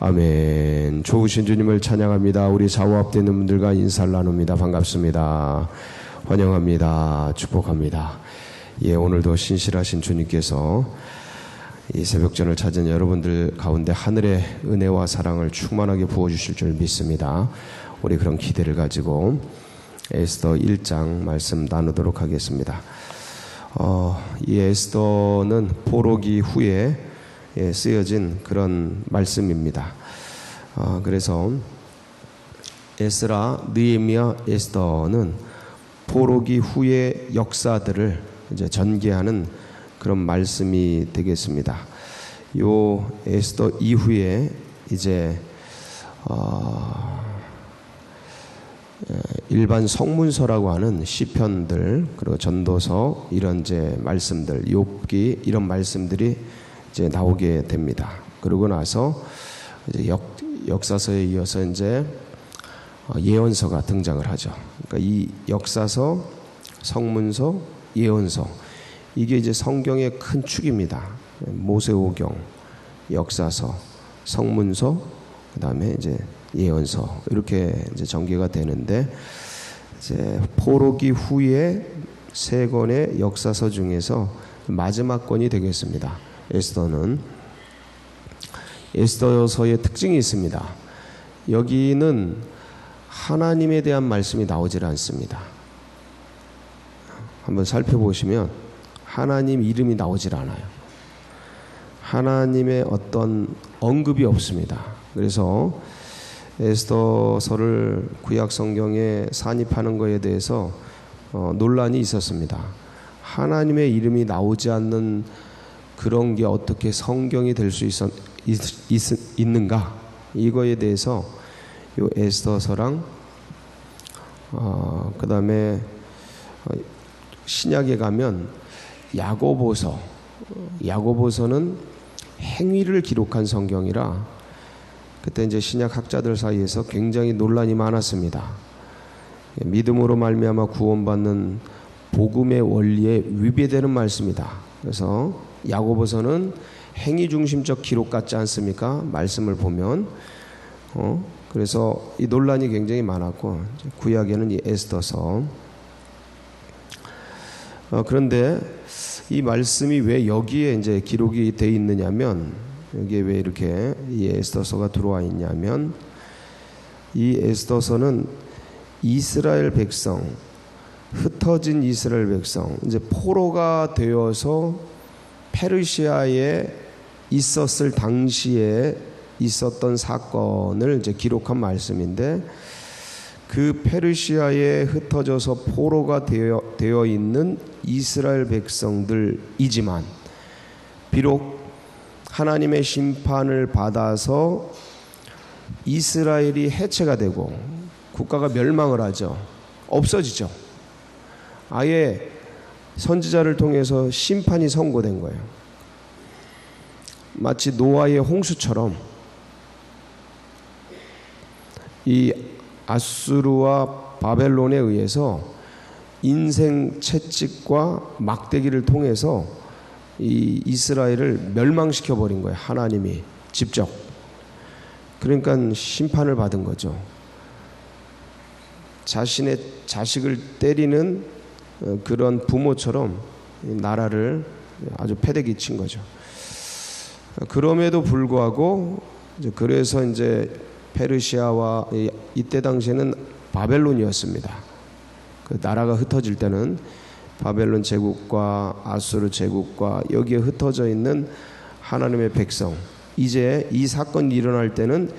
아멘. 좋으신 주님을 찬양합니다. 우리 좌우합되는 분들과 인사를 나눕니다. 반갑습니다. 환영합니다. 축복합니다. 예, 오늘도 신실하신 주님께서 이 새벽전을 찾은 여러분들 가운데 하늘의 은혜와 사랑을 충만하게 부어주실 줄 믿습니다. 우리 그런 기대를 가지고 에스더 1장 말씀 나누도록 하겠습니다. 어, 이 에스더는 포로기 후에 예, 쓰여진 그런 말씀입니다. 어, 그래서 에스라, 느헤미야, 에스더는 포로기 후의 역사들을 이제 전개하는 그런 말씀이 되겠습니다. 요 에스더 이후에 이제 어, 일반 성문서라고 하는 시편들 그리고 전도서 이런 이제 말씀들 욥기 이런 말씀들이 이제 나오게 됩니다. 그러고 나서 이제 역, 역사서에 이어서 이제 어, 예언서가 등장을 하죠. 그러니까 이 역사서, 성문서, 예언서 이게 이제 성경의 큰 축입니다. 모세오경, 역사서, 성문서, 그다음에 이제 예언서 이렇게 이제 전개가 되는데 이제 포로기 후에 세 권의 역사서 중에서 마지막 권이 되겠습니다. 에스더는 에스더서의 특징이 있습니다. 여기는 하나님에 대한 말씀이 나오질 않습니다. 한번 살펴보시면 하나님 이름이 나오질 않아요. 하나님의 어떤 언급이 없습니다. 그래서 에스더서를 구약 성경에 산입하는 것에 대해서 어, 논란이 있었습니다. 하나님의 이름이 나오지 않는 그런 게 어떻게 성경이 될 수 있는가 이거에 대해서 요 에스더서랑 어, 그다음에 어, 신약에 가면 야고보서 야고보서는 행위를 기록한 성경이라 그때 이제 신약 학자들 사이에서 굉장히 논란이 많았습니다. 믿음으로 말미암아 구원받는 복음의 원리에 위배되는 말씀이다. 그래서 야고보서는 행위 중심적 기록 같지 않습니까? 말씀을 보면 어? 그래서 이 논란이 굉장히 많았고 구약에는 이 에스더서 어, 그런데 이 말씀이 왜 여기에 이제 기록이 돼 있느냐면 여기에 왜 이렇게 이 에스더서가 들어와 있냐면 이 에스더서는 이스라엘 백성 흩어진 이스라엘 백성 이제 포로가 되어서 페르시아에 있었을 당시에 있었던 사건을 이제 기록한 말씀인데 그 페르시아에 흩어져서 포로가 되어, 되어 있는 이스라엘 백성들이지만 비록 하나님의 심판을 받아서 이스라엘이 해체가 되고 국가가 멸망을 하죠. 없어지죠. 아예 선지자를 통해서 심판이 선고된 거예요. 마치 노아의 홍수처럼 이 아수르와 바벨론에 의해서 인생 채찍과 막대기를 통해서 이 이스라엘을 멸망시켜 버린 거예요. 하나님이 직접. 그러니까 심판을 받은 거죠. 자신의 자식을 때리는 어, 그런 부모처럼 나라를 아주 패대기 친 거죠. 그럼에도 불구하고 그래서 이제 페르시아와 이때 당시에는 바벨론이었습니다. 그 나라가 흩어질 때는 바벨론 제국과 아수르 제국과 여기에 흩어져 있는 하나님의 백성. 이제 이 사건이 일어날 때는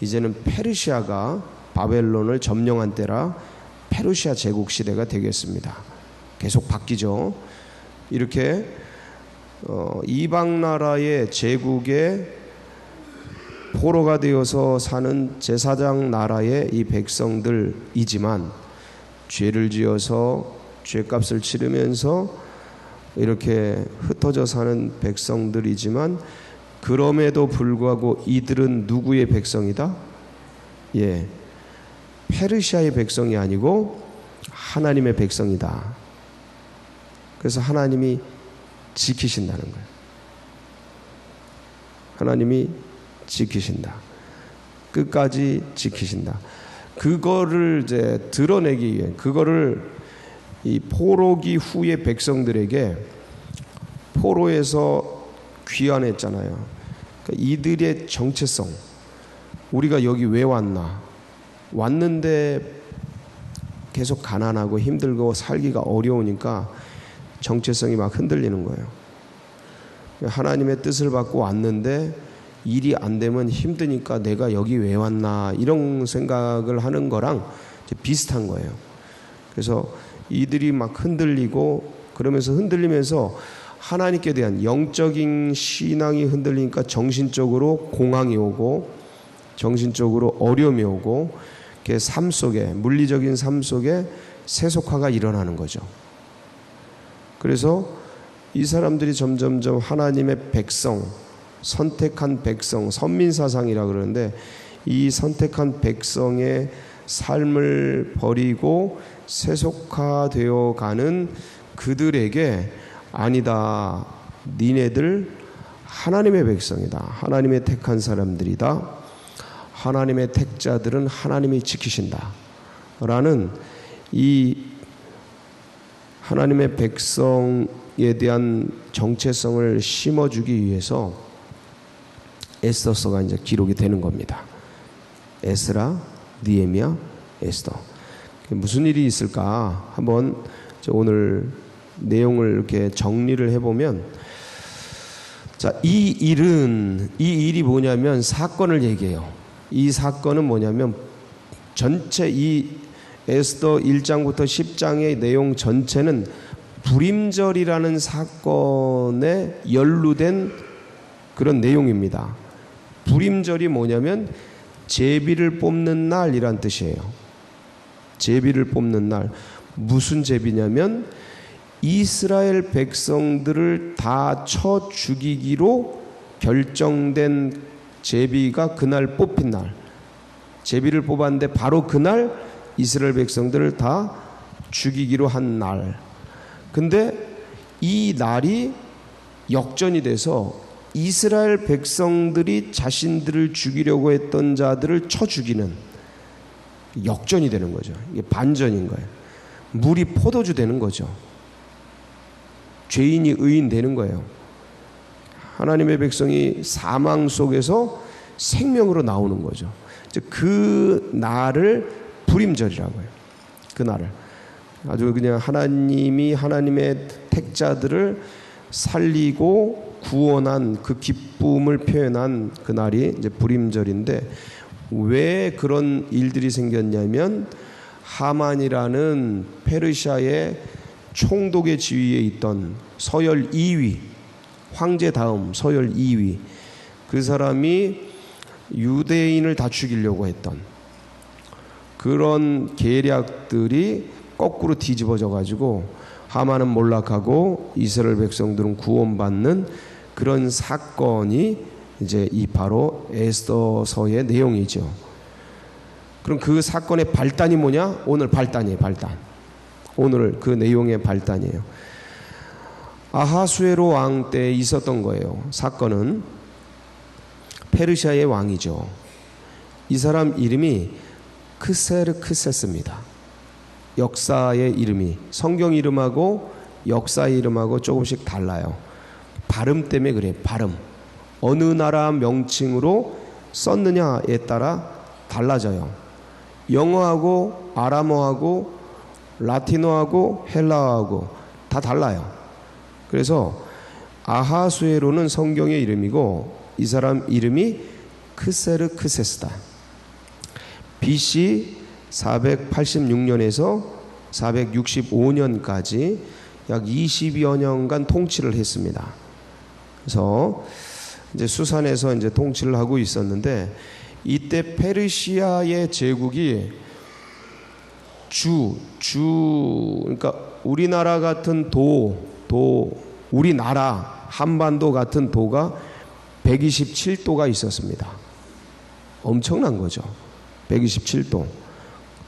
이제는 페르시아가 바벨론을 점령한 때라 페르시아 제국 시대가 되겠습니다. 계속 바뀌죠. 이렇게 어, 이방 나라의 제국에 포로가 되어서 사는 제사장 나라의 이 백성들이지만 죄를 지어서 죄값을 치르면서 이렇게 흩어져 사는 백성들이지만 그럼에도 불구하고 이들은 누구의 백성이다? 예. 페르시아의 백성이 아니고 하나님의 백성이다. 그래서 하나님이 지키신다는 거예요. 하나님이 지키신다. 끝까지 지키신다. 그거를 이제 드러내기 위해 그거를 이 포로기 후의 백성들에게 포로에서 귀환했잖아요. 그러니까 이들의 정체성. 우리가 여기 왜 왔나? 왔는데 계속 가난하고 힘들고 살기가 어려우니까 정체성이 막 흔들리는 거예요. 하나님의 뜻을 받고 왔는데 일이 안 되면 힘드니까 내가 여기 왜 왔나 이런 생각을 하는 거랑 비슷한 거예요. 그래서 이들이 막 흔들리고 그러면서 흔들리면서 하나님께 대한 영적인 신앙이 흔들리니까 정신적으로 공황이 오고 정신적으로 어려움이 오고 삶 속에 물리적인 삶 속에 세속화가 일어나는 거죠. 그래서 이 사람들이 점점점 하나님의 백성, 선택한 백성, 선민 사상이라 그러는데 이 선택한 백성의 삶을 버리고 세속화되어 가는 그들에게 아니다. 니네들 하나님의 백성이다. 하나님의 택한 사람들이다. 하나님의 택자들은 하나님이 지키신다. 라는 이 하나님의 백성에 대한 정체성을 심어주기 위해서 에스더서가 이제 기록이 되는 겁니다. 에스라, 니에미야, 에스더. 무슨 일이 있을까? 한번 오늘 내용을 이렇게 정리를 해보면 자, 이 일은 이 일이 뭐냐면 사건을 얘기해요. 이 사건은 뭐냐면 전체 이 에스더 1장부터 10장의 내용 전체는 불임절이라는 사건에 연루된 그런 내용입니다. 불임절이 뭐냐면 제비를 뽑는 날이란 뜻이에요. 제비를 뽑는 날. 무슨 제비냐면 이스라엘 백성들을 다 쳐 죽이기로 결정된 제비가 그날 뽑힌 날. 제비를 뽑았는데 바로 그날 이스라엘 백성들을 다 죽이기로 한 날. 근데 이 날이 역전이 돼서 이스라엘 백성들이 자신들을 죽이려고 했던 자들을 쳐 죽이는 역전이 되는 거죠. 이게 반전인 거예요. 물이 포도주 되는 거죠. 죄인이 의인 되는 거예요. 하나님의 백성이 사망 속에서 생명으로 나오는 거죠. 그 날을 불임절이라고 해요. 그 날을. 아주 그냥 하나님이 하나님의 택자들을 살리고 구원한 그 기쁨을 표현한 그 날이 이제 불임절인데 왜 그런 일들이 생겼냐면 하만이라는 페르시아의 총독의 지위에 있던 서열 2위 황제 다음 서열 2위 그 사람이 유대인을 다 죽이려고 했던 그런 계략들이 거꾸로 뒤집어져 가지고 하만은 몰락하고 이스라엘 백성들은 구원받는 그런 사건이 이제 이 바로 에스더서의 내용이죠. 그럼 그 사건의 발단이 뭐냐? 오늘 발단이에요, 발단. 오늘 그 내용의 발단이에요. 아하수에로 왕 때 있었던 거예요. 사건은 페르시아의 왕이죠. 이 사람 이름이 크세르크세스입니다. 역사의 이름이 성경 이름하고 역사 이름하고 조금씩 달라요. 발음 때문에 그래. 발음. 어느 나라 명칭으로 썼느냐에 따라 달라져요. 영어하고 아람어하고 라틴어하고 헬라어하고 다 달라요. 그래서 아하수에로는 성경의 이름이고 이 사람 이름이 크세르크세스다. BC 486년에서 465년까지 약 20여 년간 통치를 했습니다. 그래서 이제 수산에서 이제 통치를 하고 있었는데 이때 페르시아의 제국이 주, 주, 그러니까 우리나라 같은 도, 도, 우리나라 한반도 같은 도가 127도가 있었습니다. 엄청난 거죠. 127도.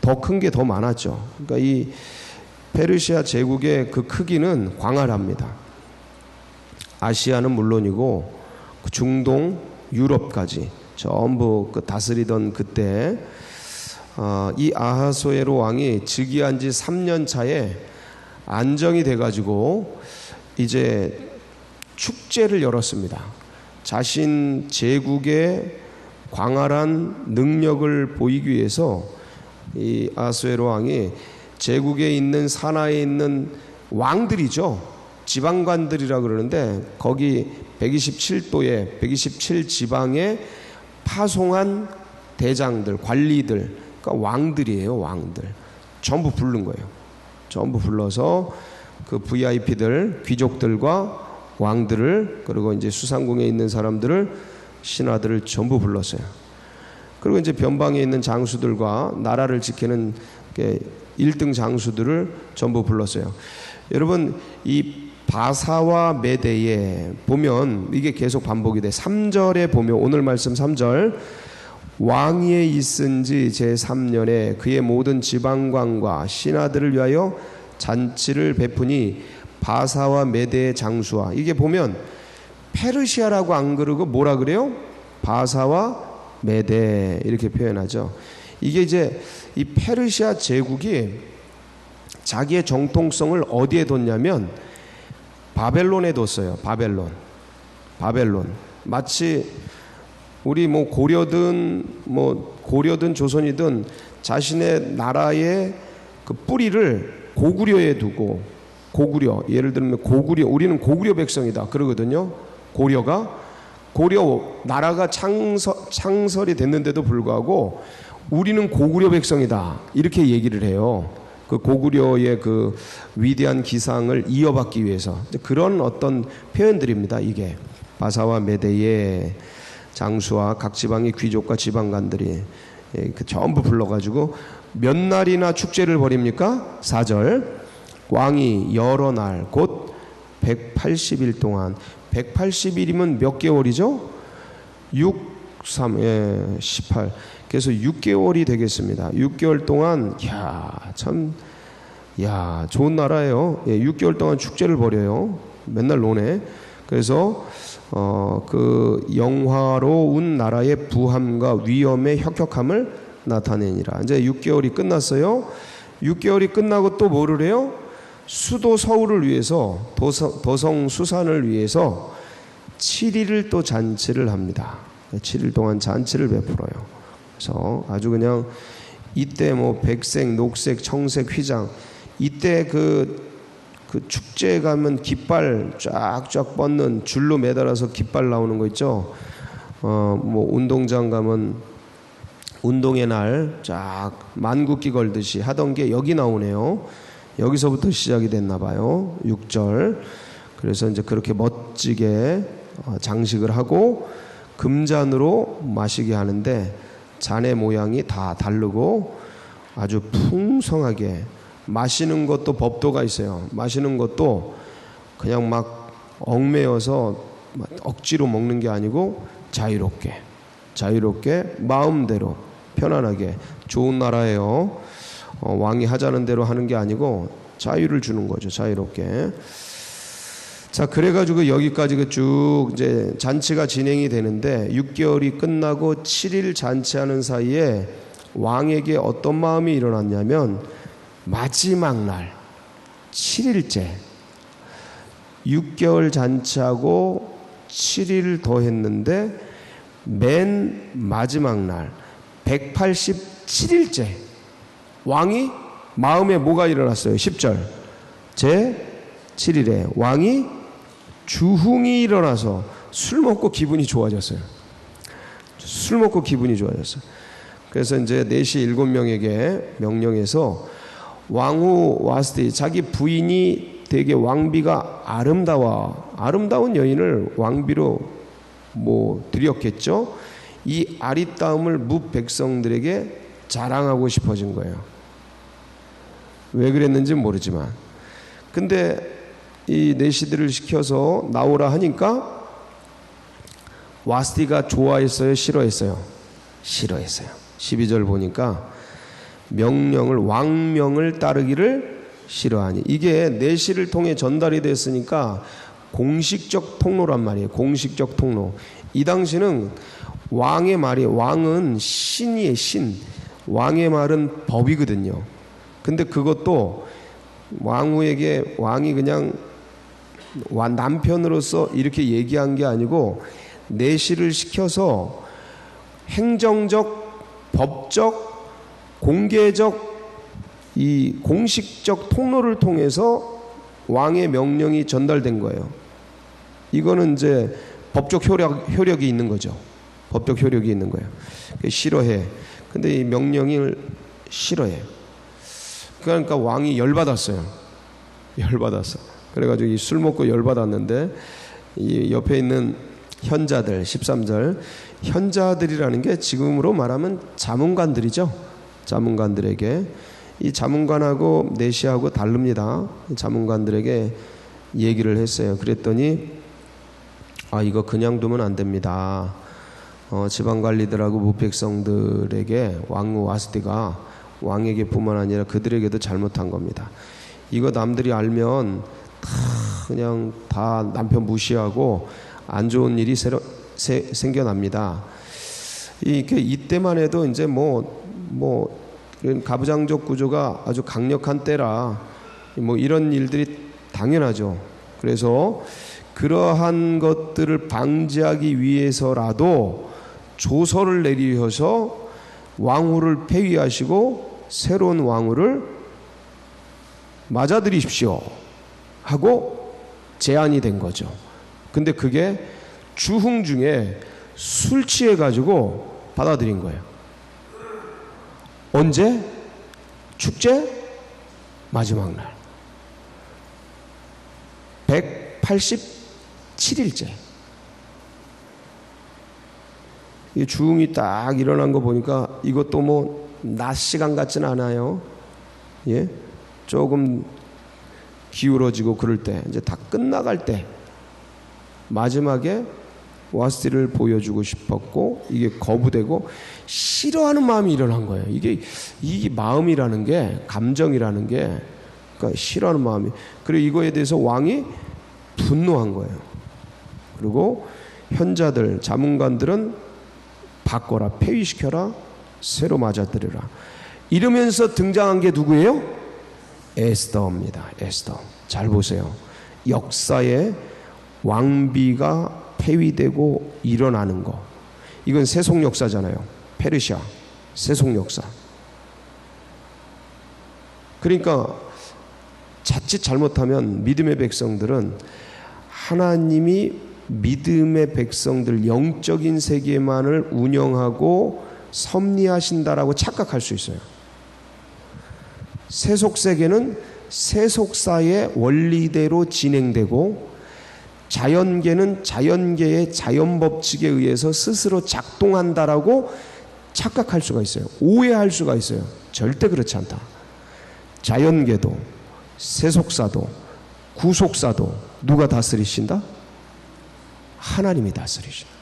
더 큰 게 더 많았죠. 그러니까 이 페르시아 제국의 그 크기는 광활합니다. 아시아는 물론이고 중동, 유럽까지 전부 그 다스리던 그때 어, 이 아하소에로 왕이 즉위한 지 3년 차에 안정이 돼가지고 이제 축제를 열었습니다. 자신 제국의 광활한 능력을 보이기 위해서 이 아하소에로 왕이 제국에 있는 산하에 있는 왕들이죠. 지방관들이라 그러는데 거기 127도에 127 지방에 파송한 대장들, 관리들, 그러니까 왕들이에요, 왕들. 전부 부른 거예요. 전부 불러서 그 VIP들, 귀족들과 왕들을 그리고 이제 수상궁에 있는 사람들을 신하들을 전부 불렀어요. 그리고 이제 변방에 있는 장수들과 나라를 지키는 1등 장수들을 전부 불렀어요. 여러분 이 바사와 메대에 보면 이게 계속 반복이 돼. 3절에 보면 오늘 말씀 3절 왕위에 있은 지 제 3년에 그의 모든 지방관과 신하들을 위하여 잔치를 베푸니 바사와 메대의 장수와 이게 보면 페르시아라고 안 그러고 뭐라 그래요? 바사와 메대 이렇게 표현하죠. 이게 이제 이 페르시아 제국이 자기의 정통성을 어디에 뒀냐면 바벨론에 뒀어요. 바벨론. 바벨론. 마치 우리 뭐 고려든 뭐 고려든 조선이든 자신의 나라의 그 뿌리를 고구려에 두고 고구려 예를 들면 고구려 우리는 고구려 백성이다 그러거든요. 고려가 고려 나라가 창설, 창설이 됐는데도 불구하고 우리는 고구려 백성이다 이렇게 얘기를 해요. 그 고구려의 그 위대한 기상을 이어받기 위해서 그런 어떤 표현들입니다. 이게 바사와 메대의 장수와 각 지방의 귀족과 지방관들이 예, 그 전부 불러가지고 몇 날이나 축제를 벌입니까? 4절 왕이 여러 날 곧 180일 동안 180일이면 몇 개월이죠? 6, 3, 예, 18 그래서 6개월이 되겠습니다. 6개월 동안 야, 참 야, 좋은 나라예요. 예, 6개월 동안 축제를 벌여요. 맨날 노네. 그래서 어, 그 영화로운 나라의 부함과 위험의 혁혁함을 나타내니라. 이제 6개월이 끝났어요. 6개월이 끝나고 또 뭐를 해요? 수도 서울을 위해서 도성, 수산을 위해서 7일을 또 잔치를 합니다. 7일 동안 잔치를 베풀어요. 그래서 아주 그냥 이때 뭐 백색, 녹색, 청색 휘장 이때 그, 그 축제에 가면 깃발 쫙쫙 뻗는 줄로 매달아서 깃발 나오는 거 있죠. 어, 뭐 운동장 가면 운동의 날 쫙 만국기 걸듯이 하던 게 여기 나오네요. 여기서부터 시작이 됐나 봐요. 6절. 그래서 이제 그렇게 멋지게 어, 장식을 하고 금잔으로 마시게 하는데 잔의 모양이 다 다르고 아주 풍성하게 마시는 것도 법도가 있어요. 마시는 것도 그냥 막 얽매여서 억지로 먹는 게 아니고 자유롭게 자유롭게 마음대로 편안하게 좋은 나라예요. 어, 왕이 하자는 대로 하는 게 아니고 자유를 주는 거죠. 자유롭게. 자, 그래가지고 여기까지 그쭉 이제 잔치가 진행이 되는데 6개월이 끝나고 7일 잔치하는 사이에 왕에게 어떤 마음이 일어났냐면 마지막 날 7일째 6개월 잔치하고 7일 더 했는데 맨 마지막 날 187일째 왕이 마음에 뭐가 일어났어요? 10절 제 7일에 왕이 주흥이 일어나서 술 먹고 기분이 좋아졌어요. 술 먹고 기분이 좋아졌어요. 그래서 이제 4시 7명에게 명령해서 왕후 와스티 자기 부인이 되게 왕비가 아름다워 아름다운 여인을 왕비로 뭐 드렸겠죠. 이 아리따움을 무 백성들에게 자랑하고 싶어진 거예요. 왜 그랬는지 모르지만. 근데 이 내시들을 시켜서 나오라 하니까 와스티가 좋아했어요, 싫어했어요? 싫어했어요. 12절 보니까 명령을 왕명을 따르기를 싫어하니 이게 내시를 통해 전달이 됐으니까 공식적 통로란 말이에요. 공식적 통로. 이 당시는 왕의 말이 왕은 신이의 신. 왕의 말은 법이거든요. 근데 그것도 왕후에게 왕이 그냥 와- 남편으로서 이렇게 얘기한 게 아니고 내시를 시켜서 행정적, 법적, 공개적 이 공식적 통로를 통해서 왕의 명령이 전달된 거예요. 이거는 이제 법적 효력, 효력이 있는 거죠. 법적 효력이 있는 거예요. 그 싫어해. 근데 이 명령을 싫어해. 그러니까 왕이 열받았어요. 열받았어. 그래가지고 이 술 먹고 열받았는데 이 옆에 있는 현자들 13절 현자들이라는 게 지금으로 말하면 자문관들이죠. 자문관들에게 이 자문관하고 내시하고 다릅니다. 자문관들에게 얘기를 했어요. 그랬더니 아 이거 그냥 두면 안 됩니다. 어, 지방 관리들하고 무백성들에게 왕후 와스티가 왕에게뿐만 아니라 그들에게도 잘못한 겁니다. 이거 남들이 알면 다 그냥 다 남편 무시하고 안 좋은 일이 새로, 세, 생겨납니다. 이게 이때만 해도 이제 뭐뭐 가부장적 구조가 아주 강력한 때라 뭐 이런 일들이 당연하죠. 그래서 그러한 것들을 방지하기 위해서라도 조서를 내리셔서 왕후를 폐위하시고 새로운 왕후를 맞아들이십시오 하고 제안이 된 거죠. 근데 그게 주흥 중에 술 취해 가지고 받아들인 거예요. 언제? 축제 마지막 날. 187일째. 이 주흥이 딱 일어난 거 보니까 이것도 뭐 낮 시간 같지는 않아요. 예? 조금 기울어지고 그럴 때 이제 다 끝나갈 때 마지막에 와스티를 보여주고 싶었고 이게 거부되고 싫어하는 마음이 일어난 거예요. 이게 이 마음이라는 게 감정이라는 게 그러니까 싫어하는 마음이 그리고 이거에 대해서 왕이 분노한 거예요. 그리고 현자들 자문관들은 바꿔라 폐위시켜라 새로 맞아들여라 이러면서 등장한 게 누구예요? 에스더입니다. 에스더 잘 보세요. 역사에 왕비가 폐위되고 일어나는 거. 이건 세속 역사잖아요. 페르시아 세속 역사. 그러니까 자칫 잘못하면 믿음의 백성들은 하나님이 믿음의 백성들 영적인 세계만을 운영하고 섭리하신다라고 착각할 수 있어요. 세속 세계는 세속사의 원리대로 진행되고 자연계는 자연계의 자연 법칙에 의해서 스스로 작동한다라고 착각할 수가 있어요. 오해할 수가 있어요. 절대 그렇지 않다. 자연계도 세속사도 구속사도 누가 다스리신다? 하나님이 다스리신다.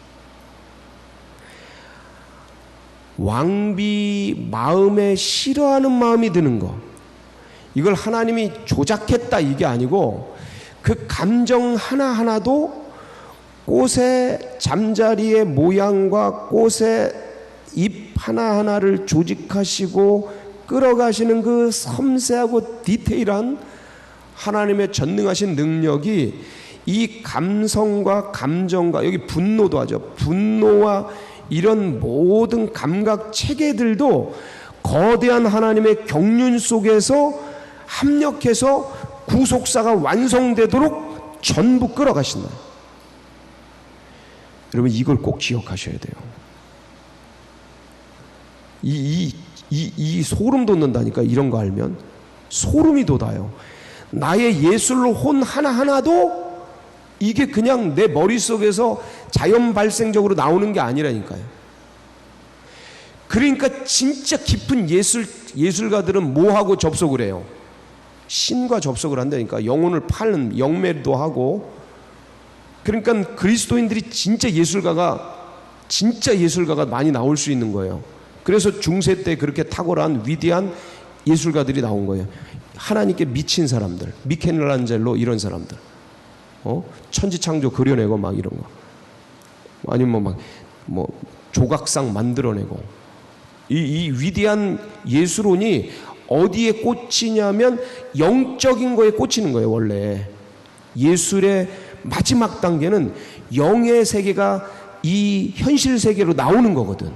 왕비 마음에 싫어하는 마음이 드는 거. 이걸 하나님이 조작했다 이게 아니고 그 감정 하나하나도 꽃의 잠자리의 모양과 꽃의 잎 하나하나를 조직하시고 끌어가시는 그 섬세하고 디테일한 하나님의 전능하신 능력이 이 감성과 감정과 여기 분노도 하죠. 분노와 이런 모든 감각 체계들도 거대한 하나님의 경륜 속에서 합력해서 구속사가 완성되도록 전부 끌어가신다. 여러분 이걸 꼭 기억하셔야 돼요. 이, 이, 이, 이 소름 돋는다니까 이런 거 알면 소름이 돋아요. 나의 예술로 혼 하나하나도 이게 그냥 내 머릿속에서 자연 발생적으로 나오는 게 아니라니까요. 그러니까 진짜 깊은 예술, 예술가들은 뭐하고 접속을 해요? 신과 접속을 한다니까. 영혼을 파는 영매도 하고. 그러니까 그리스도인들이 진짜 예술가가, 진짜 예술가가 많이 나올 수 있는 거예요. 그래서 중세 때 그렇게 탁월한 위대한 예술가들이 나온 거예요. 하나님께 미친 사람들, 미켈란젤로 이런 사람들. 어? 천지창조 그려내고 막 이런 거. 아니면 막, 뭐, 조각상 만들어내고 이, 이 위대한 예술론이 어디에 꽂히냐면 영적인 거에 꽂히는 거예요 원래 예술의 마지막 단계는 영의 세계가 이 현실 세계로 나오는 거거든.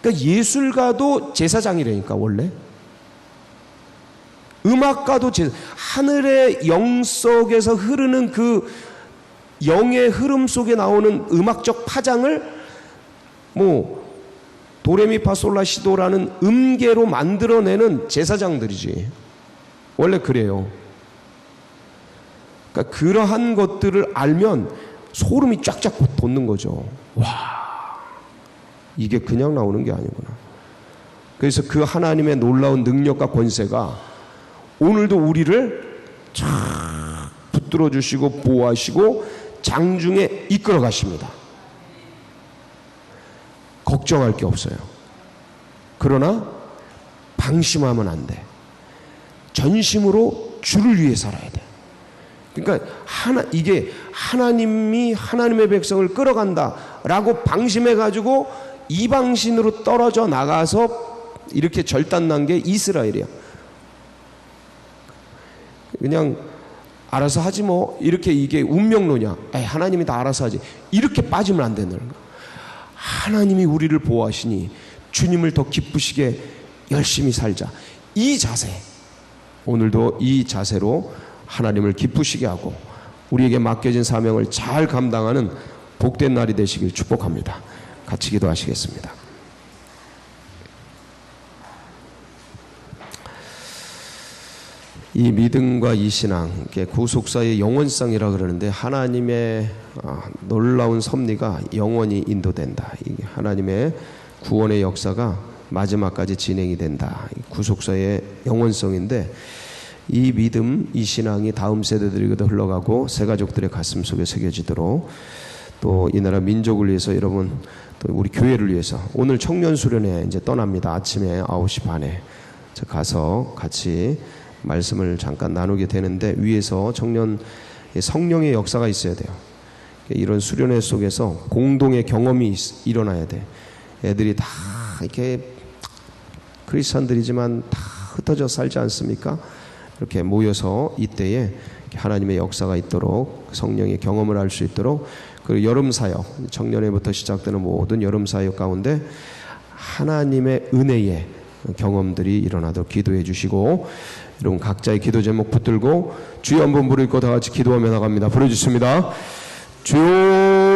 그러니까 예술가도 제사장이라니까 원래. 음악가도 제 하늘의 영 속에서 흐르는 그 영의 흐름 속에 나오는 음악적 파장을 뭐 도레미파솔라시도라는 음계로 만들어내는 제사장들이지. 원래 그래요. 그러니까 그러한 것들을 알면 소름이 쫙쫙 돋는 거죠. 와, 이게 그냥 나오는 게 아니구나. 그래서 그 하나님의 놀라운 능력과 권세가 오늘도 우리를 쫙 붙들어 주시고 보호하시고 장중에 이끌어 가십니다. 걱정할 게 없어요. 그러나 방심하면 안 돼. 전심으로 주를 위해 살아야 돼. 그러니까 하나 이게 하나님이 하나님의 백성을 끌어간다라고 방심해 가지고 이방신으로 떨어져 나가서 이렇게 절단난 게 이스라엘이야. 그냥 알아서 하지 뭐 이렇게 이게 운명론이야. 에이, 하나님이 다 알아서 하지. 이렇게 빠지면 안 되는 거. 하나님이 우리를 보호하시니 주님을 더 기쁘시게 열심히 살자. 이 자세. 오늘도 이 자세로 하나님을 기쁘시게 하고 우리에게 맡겨진 사명을 잘 감당하는 복된 날이 되시길 축복합니다. 같이 기도하시겠습니다. 이 믿음과 이 신앙, 구속사의 영원성이라 그러는데 하나님의 아, 놀라운 섭리가 영원히 인도된다. 하나님의 구원의 역사가 마지막까지 진행이 된다. 구속사의 영원성인데 이 믿음, 이 신앙이 다음 세대들에게도 흘러가고 새 가족들의 가슴 속에 새겨지도록 또 이 나라 민족을 위해서 여러분 또 우리 교회를 위해서 오늘 청년 수련회 이제 떠납니다. 아침에 9시 반에 가서 같이 말씀을 잠깐 나누게 되는데 위에서 청년 성령의 역사가 있어야 돼요. 이런 수련회 속에서 공동의 경험이 일어나야 돼. 애들이 다 이렇게 크리스천들이지만 다 흩어져 살지 않습니까? 이렇게 모여서 이때에 하나님의 역사가 있도록 성령의 경험을 할 수 있도록 그리고 여름 사역 청년회부터 시작되는 모든 여름 사역 가운데 하나님의 은혜의 경험들이 일어나도록 기도해 주시고 여러분 각자의 기도 제목 붙들고 주여 한번 부를 거다 같이 기도하며 나갑니다. 부르주십니다. 주여